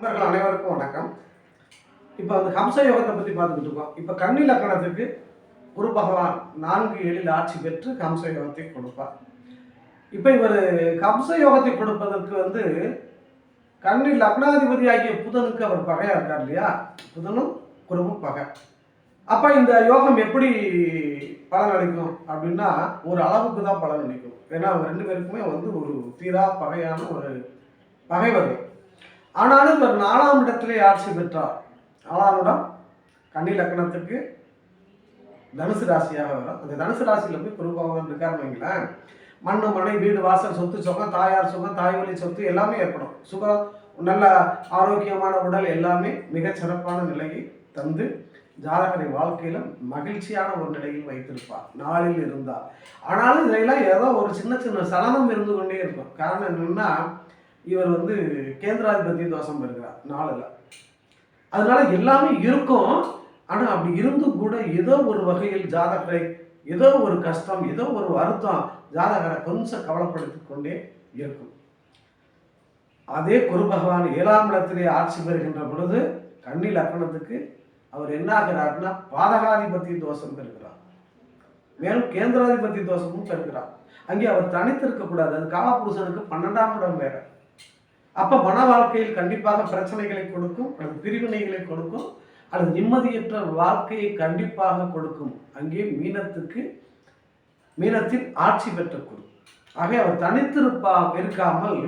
நண்பர்கள் அனைவருக்கும் வணக்கம். இப்போ அந்த ஹம்ச யோகத்தை பற்றி பார்த்துக்கிட்டு இருக்கோம். இப்போ கன்னி லக்கணத்துக்கு குரு பகவான் நான்கு ஏழில் ஆட்சி பெற்று ஹம்ச யோகத்தை கொடுப்பார். இப்போ இவர் ஹம்ச யோகத்தை கொடுப்பதற்கு வந்து கன்னி லக்னாதிபதி ஆகிய புதனுக்கு அவர் பகையாக இருக்கார் இல்லையா? புதனும் குருவும் பகை. அப்போ இந்த யோகம் எப்படி பலன் அளிக்கும் அப்படின்னா ஒரு அளவுக்கு தான் பலன் அளிக்கும். ஏன்னா அவங்க ரெண்டு பேருக்குமே வந்து ஒரு தீரா பகையான ஒரு பகைவர்கள். ஆனாலும் இவர் நாலாம் இடத்திலே ஆட்சி பெற்றார். நாலாம் இடம் கன்னி லக்னத்துக்கு தனுசு ராசியாக வரும். அந்த தனுசு ராசியில் போய் குரு பகவான் இருக்காருன்னு வைங்களேன். மண்ணு மனை வீடு வாசல் சொத்து சுகம் தாயார் சுகம் தாய் வழி சொத்து எல்லாமே ஏற்படும். சுகம் நல்ல ஆரோக்கியமான உடல் எல்லாமே மிகச் சிறப்பான நிலையை தந்து ஜாதகரை வாழ்க்கையில மகிழ்ச்சியான ஒரு நிலையில் வைத்திருப்பார். நாளில் இருந்தார். ஆனாலும் இதையெல்லாம் ஏதோ ஒரு சின்ன சின்ன சலனம் இருந்து கொண்டே இருக்கும். காரணம் என்னன்னா இவர் வந்து கேந்திராதிபதி தோஷம் பெறுகிறார் நாளில். அதனால எல்லாமே இருக்கும். ஆனால் அப்படி இருந்தும் கூட ஏதோ ஒரு வகையில் ஜாதகரை ஏதோ ஒரு கஷ்டம் ஏதோ ஒரு வருத்தம் ஜாதகரை கொஞ்சம் கவலைப்படுத்திக் கொண்டே இருக்கும். அதே குரு பகவான் ஏழாம் இடத்திலே ஆட்சி பெறுகின்ற பொழுது கன்னி லக்கணத்துக்கு அவர் என்ன ஆகிறார்னா பாதகாதிபத்திய தோஷம் பெறுகிறார். மேலும் கேந்திராதிபத்திய தோஷமும் பெறுகிறார். அங்கே அவர் தனித்திருக்கக்கூடாது அது காலபுருஷனுக்கு பன்னெண்டாம் இடம் வேற. அப்போ மன வாழ்க்கையில் கண்டிப்பாக பிரச்சனைகளை கொடுக்கும் அல்லது பிரிவினைகளை கொடுக்கும் அல்லது நிம்மதியற்ற வாழ்க்கையை கண்டிப்பாக கொடுக்கும். அங்கே மீனத்துக்கு மீனத்தில் ஆட்சி பெற்ற குரு அவர் தனித்திருப்பா இருக்காமல்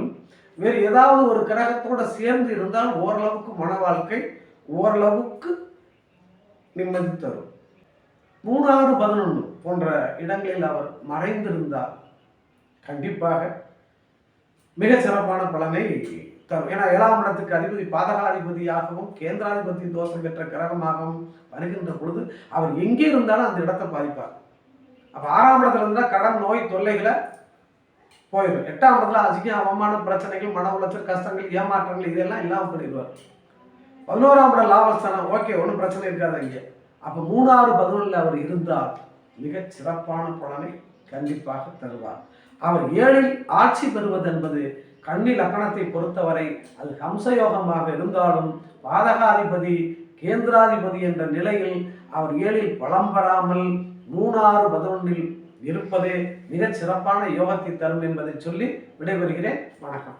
வேறு ஏதாவது ஒரு கிரகத்தோட சேர்ந்து இருந்தால் ஓரளவுக்கு மன வாழ்க்கை ஓரளவுக்கு நிம்மதி தரும். மூணாறு பதினொன்று போன்ற இடங்களில் அவர் மறைந்திருந்தால் கண்டிப்பாக மிக சிறப்பான பலனை தரும். ஏன்னா ஏழாம் இடத்துக்கு அதிபதி பாதகாதிபதியாகவும் கேந்திராதிபதி தோஷம் பெற்ற கிரகமாகவும் வருகின்ற பொழுது அவர் எங்கே இருந்தாலும் அந்த இடத்தை பாதிப்பார். அப்போ ஆறாம் இடத்துல இருந்தால் கடன் நோய் தொல்லைகளை போயிடும். எட்டாம் இடத்துல அதிகம் அவமான பிரச்சனைகள் மன உளைச்சல் கஷ்டங்கள் ஏமாற்றங்கள் இதெல்லாம் இல்லாமல் பண்ணிடுவார் பதினோராம் இடம் லாபஸ்தானம். ஓகே ஒன்றும் பிரச்சனை இருக்காது அங்கே. அப்போ மூணாறு பதினொன்றில் அவர் இருந்தால் மிகச் சிறப்பான பலனை கண்டிப்பாக தருவார். அவர் ஏழில் ஆட்சி பெறுவது என்பது கன்னி லக்கணத்தை பொறுத்தவரை அது ஹம்சயோகமாக இருந்தாலும் பாதகாதிபதி கேந்திராதிபதி என்ற நிலையில் அவர் ஏழில் பலம் பெறாமல் மூணாறு பதினொன்றில் இருப்பதே மிகச் சிறப்பான யோகத்தை தரும் என்பதை சொல்லி விடைபெறுகிறேன். வணக்கம்.